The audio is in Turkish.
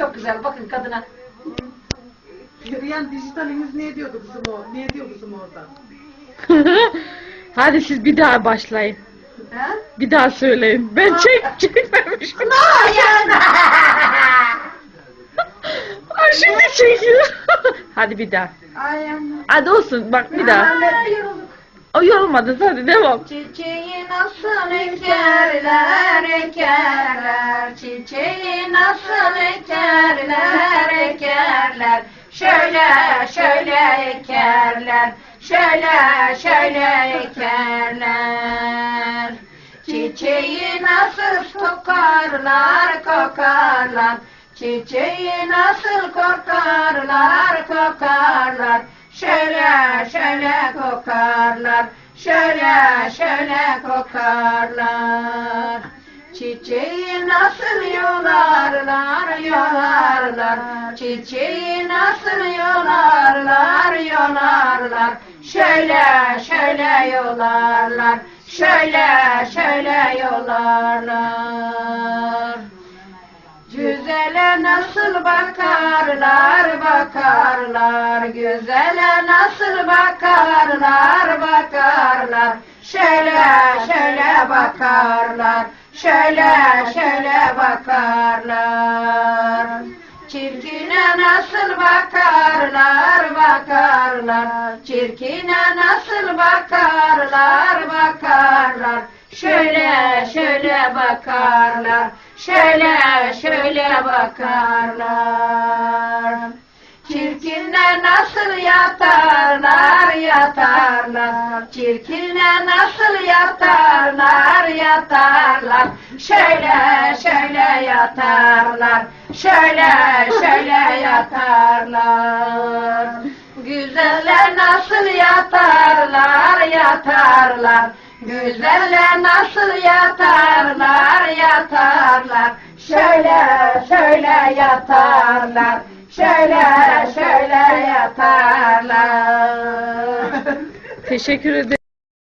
çok güzel. Bakın kadına. Riyan dijitaliniz ne diyordu kızım o? Ne diyor kızım orada? Hadi siz bir daha başlayın. Ha? Bir daha söyleyin. Ben çek çekmemişim. Ayağına. Ay şimdi çekiyor. Hadi bir daha. Ayağına. Hadi olsun bak bir daha. O yorulmadı hadi devam. Çiçeği nasıl ekerler ekerler? Çiçeği nasıl ekerler ekerler? Şöyle şöyle ekerler Şöyle şöyle ekerler. Çiçeği nasıl kokarlar kokarlar? Çiçeği nasıl kokarlar kokarlar? Şöyle şöyle kokarlar Şöyle şöyle kokarlar. Çiçeği nasıl yolarlar yolarlar. Çiçeği nasıl yolarlar yolarlar. Şöyle şöyle yolarlar Şöyle şöyle yolarlar. Güzele nasıl bakarlar bakarlar Güzele nasıl bakarlar bakarlar. Şöyle şöyle bakarlar Şöyle şöyle bakarlar. Çirkine nasıl bakarlar bakarlar. Çirkine nasıl bakarlar bakarlar. Şöyle şöyle bakarlar Şöyle şöyle bakarlar. Çirkinle nasıl yatarlar yatarlar. Çirkinle nasıl yatarlar yatarlar. Şöyle şöyle yatarlar. Şöyle şöyle yatarlar. Güzeller nasıl yatarlar yatarlar. Güzeller nasıl yatarlar Şöyle şöyle yatarlar Şöyle şöyle yatarlar Teşekkür ederim.